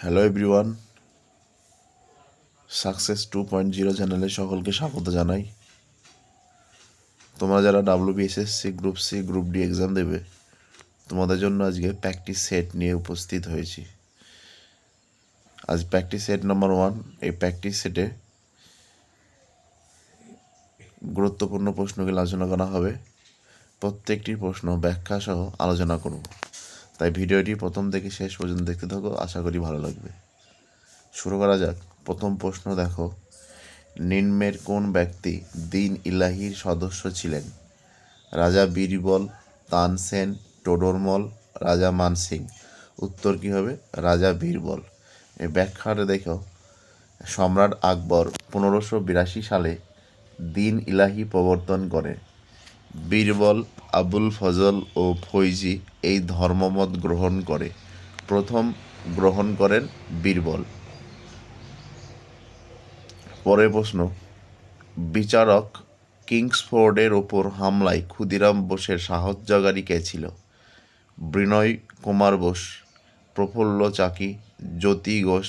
Hello everyone success two point zero চ্যানেলে সকলকে স্বাগত জানাই। তোমরা যারা WBSSC group C group D exam দেবে, তোমাদের জন্য আজকে প্র্যাকটিস সেট নিয়ে উপস্থিত হয়েছি। আজ প্র্যাকটিস সেট নাম্বার ওয়ান এই প্র্যাকটিস সেটে গুরুত্বপূর্ণ প্রশ্নগুলো আলোচনা করা হবে। প্রত্যেকটি প্রশ্ন ব্যাখ্যা সহ আলোচনা করব। তাই ভিডিওটি প্রথম থেকে শেষ পর্যন্ত দেখতে থাকো, আশা করি ভালো লাগবে। শুরু করা যাক। প্রথম প্রশ্ন দেখো। নিম্নের কোন ব্যক্তি দিন ইলাহির সদস্য ছিলেন? রাজা বীরবল তানসেন টোডরমল, রাজা মানসিং উত্তর কী হবে? রাজা বীরবল। এই ব্যাখ্যাটা দেখো। সম্রাট আকবর পনেরোশো বিরাশি সালে দিন ইলাহি প্রবর্তন করে। বীরবল আবুল ফজল ও ফৈজি এই ধর্মমত গ্রহণ করে। প্রথম গ্রহণ করেন বীরবল। পরের প্রশ্ন, বিচারক কিংসফোর্ডের ওপর হামলায় ক্ষুদিরাম বোসের সাহায্যকারী কে ছিল? বিনয় কুমার বোস, প্রফুল্ল চাকি, জ্যোতি ঘোষ,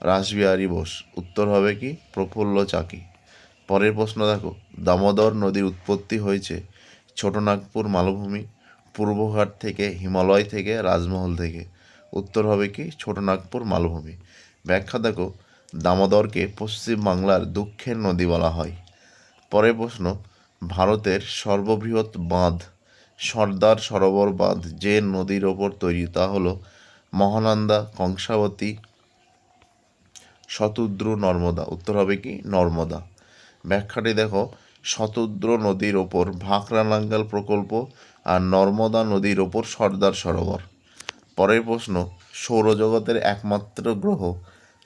রাসবিহারী বোস। উত্তর হবে কি, প্রফুল্ল চাকি। পরের প্রশ্ন দেখো, দামোদর নদীর উৎপত্তি হয়েছে ছোটনাগপুর মালভূমি, পূর্বঘাট থেকে হিমালয় থেকে রাজমহল থেকে। উত্তর হবে কি? ছোটনাগপুর মালভূমি। ব্যাখ্যা দেখো, দামোদরকে পশ্চিম বাংলার দুঃখের নদী বলা হয়। পরের প্রশ্ন, ভারতের সর্ববৃহৎ বাঁধ, সর্দার সরোবর বাঁধ যে নদীর ওপর তৈরি, তা হলো মহানন্দা, কংসাবতী, শতুদ্রু, নর্মদা। উত্তর হবে কি? নর্মদা। ব্যাখ্যাটি দেখো শতদ্র নদীর ওপর ভাকরানাঙ্গাল প্রকল্প আর নর্মদা নদীর ওপর সর্দার সরোবর। পরের প্রশ্ন, সৌরজগতের একমাত্র গ্রহ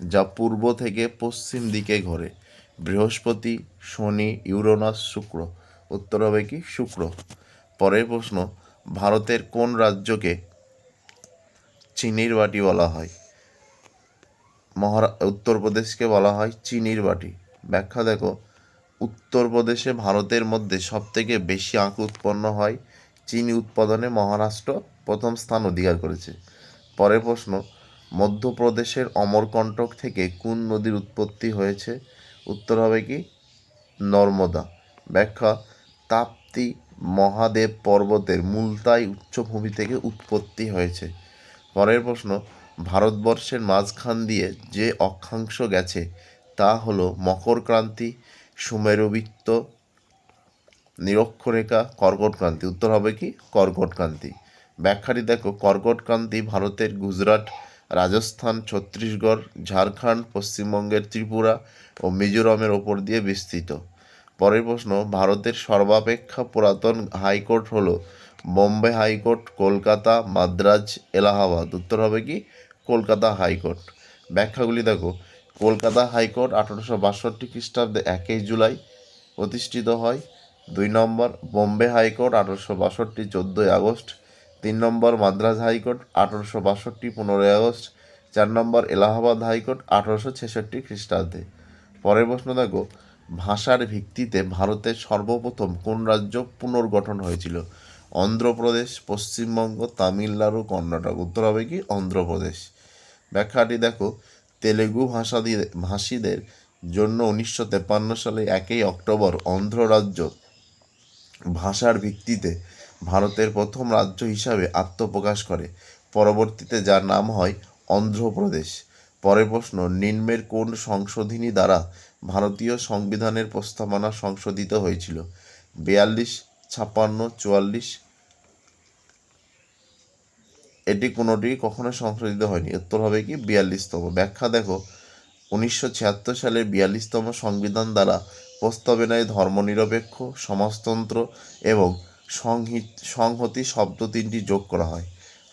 যা পূর্ব থেকে পশ্চিম দিকে ঘোরে। বৃহস্পতি, শনি, ইউরোনাস, শুক্র। উত্তর হবে কি? শুক্র। পরের প্রশ্ন, ভারতের কোন রাজ্যকে চিনির বাটি বলা হয়? মহারা, উত্তরপ্রদেশকে বলা হয় চিনির বাটি। ব্যাখ্যা দেখো। উত্তরপ্রদেশে ভারতের মধ্যে সবথেকে বেশি আখ উৎপন্ন হয় চিনি উৎপাদনে মহারাষ্ট্র প্রথম স্থান অধিকার করেছে। পরের প্রশ্ন, মধ্যপ্রদেশের অমরকণ্টক থেকে কোন নদীর উৎপত্তি হয়েছে? উত্তর হবে কি, নর্মদা। ব্যাখ্যা, তাপ্তি মহাদেব পর্বতের মুলতাই উচ্চভূমি থেকে উৎপত্তি হয়েছে। পরের প্রশ্ন, ভারতবর্ষের মাঝখান দিয়ে যে অক্ষাংশ গেছে, তা হলো মকরক্রান্তি সুমেরুবৃত্ত নিরক্ষরেখা কর্কটক্রান্তি। উত্তর হবে কি? কর্কটক্রান্তি। ব্যাখ্যাটি দেখো, কর্কটক্রান্তি ভারতের গুজরাট, রাজস্থান, ছত্তিশগড়, ঝাড়খণ্ড, পশ্চিমবঙ্গের ত্রিপুরা ও মিজোরামের ওপর দিয়ে বিস্তৃত। পরের প্রশ্ন, ভারতের সর্বাপেক্ষা পুরাতন হাইকোর্ট হল বোম্বে হাইকোর্ট, কলকাতা, মাদ্রাজ, এলাহাবাদ। উত্তর হবে কি? কলকাতা হাইকোর্ট। ব্যাখ্যাগুলি দেখো কলকাতা হাইকোর্ট আঠারোশো বাষট্টি খ্রিস্টাব্দে একই জুলাই প্রতিষ্ঠিত হয়। দুই নম্বর বোম্বে হাইকোর্ট আঠারোশো বাষট্টি চোদ্দোই আগস্ট। তিন নম্বর মাদ্রাজ হাইকোর্ট আঠারোশো বাষট্টি পনেরোই আগস্ট। চার নম্বর এলাহাবাদ হাইকোর্ট আঠারোশো ছেষট্টি খ্রিস্টাব্দে। পরের প্রশ্ন দেখো, ভাষার ভিত্তিতে ভারতের সর্বপ্রথম কোন রাজ্য পুনর্গঠন হয়েছিল? অন্ধ্রপ্রদেশ, পশ্চিমবঙ্গ, তামিলনাড়ু, কর্ণাটক। উত্তর হবে কি? অন্ধ্রপ্রদেশ। ব্যাখ্যাটি দেখো তেলেগু ভাষাদের, ভাষীদের জন্য উনিশশো তেপান্ন সালে একই অক্টোবর অন্ধ্র রাজ্য ভাষার ভিত্তিতে ভারতের প্রথম রাজ্য হিসাবে আত্মপ্রকাশ করে। পরবর্তীতে যার নাম হয় অন্ধ্রপ্রদেশ। পরের প্রশ্ন, নিম্নের কোন সংশোধনী দ্বারা ভারতীয় সংবিধানের প্রস্তাবনা সংশোধিত হয়েছিল? বিয়াল্লিশ, ছাপ্পান্ন, চুয়াল্লিশ এটি কোনোটি কখনো সংশোধিত হয়নি। উত্তর হবে কি? বিয়াল্লিশতম। ব্যাখ্যা দেখো। উনিশশো ছিয়াত্তর সালের বিয়াল্লিশতম সংবিধান দ্বারা প্রস্তাবনায় ধর্মনিরপেক্ষ, সমাজতন্ত্র এবং সংহিত, সংহতি শব্দ তিনটি যোগ করা হয়।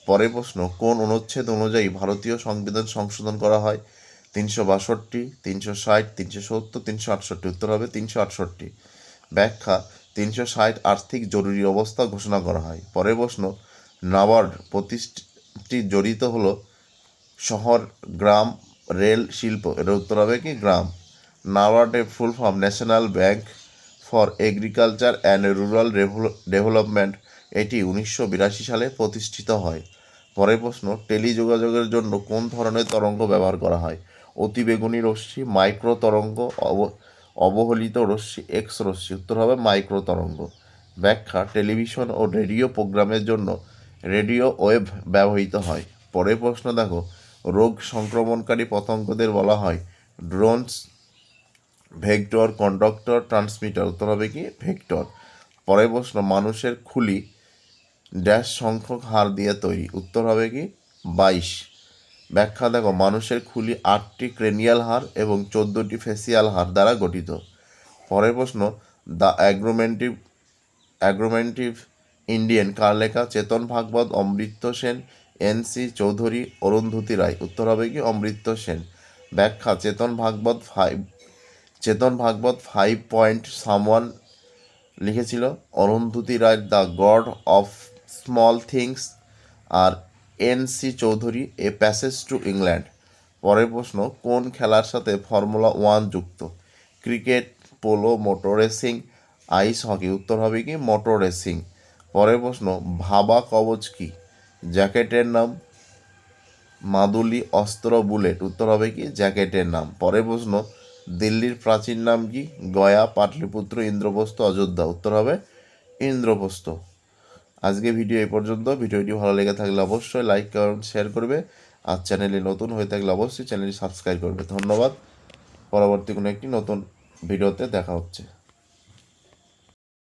পরের প্রশ্ন, কোন অনুচ্ছেদ অনুযায়ী ভারতীয় সংবিধান সংশোধন করা হয়? তিনশো বাষট্টি, তিনশো ষাট, তিনশো সত্তর, তিনশো আটষট্টি। উত্তর হবে তিনশো আটষট্টি। ব্যাখ্যা, তিনশো ষাট আর্থিক জরুরি অবস্থা ঘোষণা করা হয়। পরের প্রশ্ন, নাবার্ড প্রতিষ্ঠি জড়িত হলো শহর, গ্রাম, রেল, শিল্প। এটা উত্তর হবে কি? গ্রাম। নাবার্ডের full form, national bank for agriculture and rural development. এটি উনিশশো বিরাশি সালে প্রতিষ্ঠিত হয়। পরের প্রশ্ন, টেলিযোগাযোগের জন্য কোন ধরনের তরঙ্গ ব্যবহার করা হয়? অতিবেগুনি রশ্মি, মাইক্রো তরঙ্গ, অব, অবহেলিত রশ্মি এক্স রশ্মি। উত্তর হবে মাইক্রো তরঙ্গ। ব্যাখ্যা, টেলিভিশন ও রেডিও প্রোগ্রামের জন্য রেডিও ওয়েভ ব্যবহৃত হয়। পরের প্রশ্ন দেখো, রোগ সংক্রমণকারী পতঙ্গদের বলা হয় ড্রোনস, ভেক্টর, কন্ডাক্টর, ট্রান্সমিটার। উত্তর হবে কি? ভেক্টর। পরের প্রশ্ন, মানুষের খুলি ড্যাশ সংখ্যক হার দিয়ে তৈরি। উত্তর হবে কি? বাইশ। ব্যাখ্যা দেখো, মানুষের খুলি আটটি ক্রেনিয়াল হার এবং চোদ্দোটি ফেসিয়াল হার দ্বারা গঠিত। পরের প্রশ্ন, দ্য অ্যাগ্রোমেন্টিভ অ্যাগ্রোমেন্টিভ ইন্ডিয়ান কার লেখা চেতন ভাগবত অমৃত্য সেন, এন সি চৌধুরী, অরুন্ধতী রায় উত্তর হবে কি অমৃত্য সেন। ব্যাখ্যা, Chetan Bhagat five Chetan Bhagat five point someone লিখেছিল, Arundhati Roy the god of small things, R N C Chaudhuri, a passage to England. পরের প্রশ্ন, কোন খেলার সাথে ফর্মুলা ওয়ান যুক্ত? Cricket, polo motor racing, ice hockey, উত্তর হবে কি মোটর রেসিং। পরের প্রশ্ন, ভাবা কবচ কি? জ্যাকেটের নাম মাদুলি অস্ত্র বুলেট। উত্তর হবে কি? জ্যাকেটের নাম। পরের প্রশ্ন, দিল্লির প্রাচীন নাম কি? গয়া, পাটলিপুত্র, ইন্দ্রপ্রস্থ, অযোধ্যা। উত্তর হবে ইন্দ্রপ্রস্থ। আজকে ভিডিও এই পর্যন্ত। ভিডিওটি ভালো লেগে থাকলে অবশ্যই লাইক, কমেন্ট, শেয়ার করবে। আর চ্যানেলে নতুন হয়ে থাকলে অবশ্যই চ্যানেলটি সাবস্ক্রাইব করবে। ধন্যবাদ। পরবর্তী কোনো একটি নতুন ভিডিওতে দেখা হচ্ছে।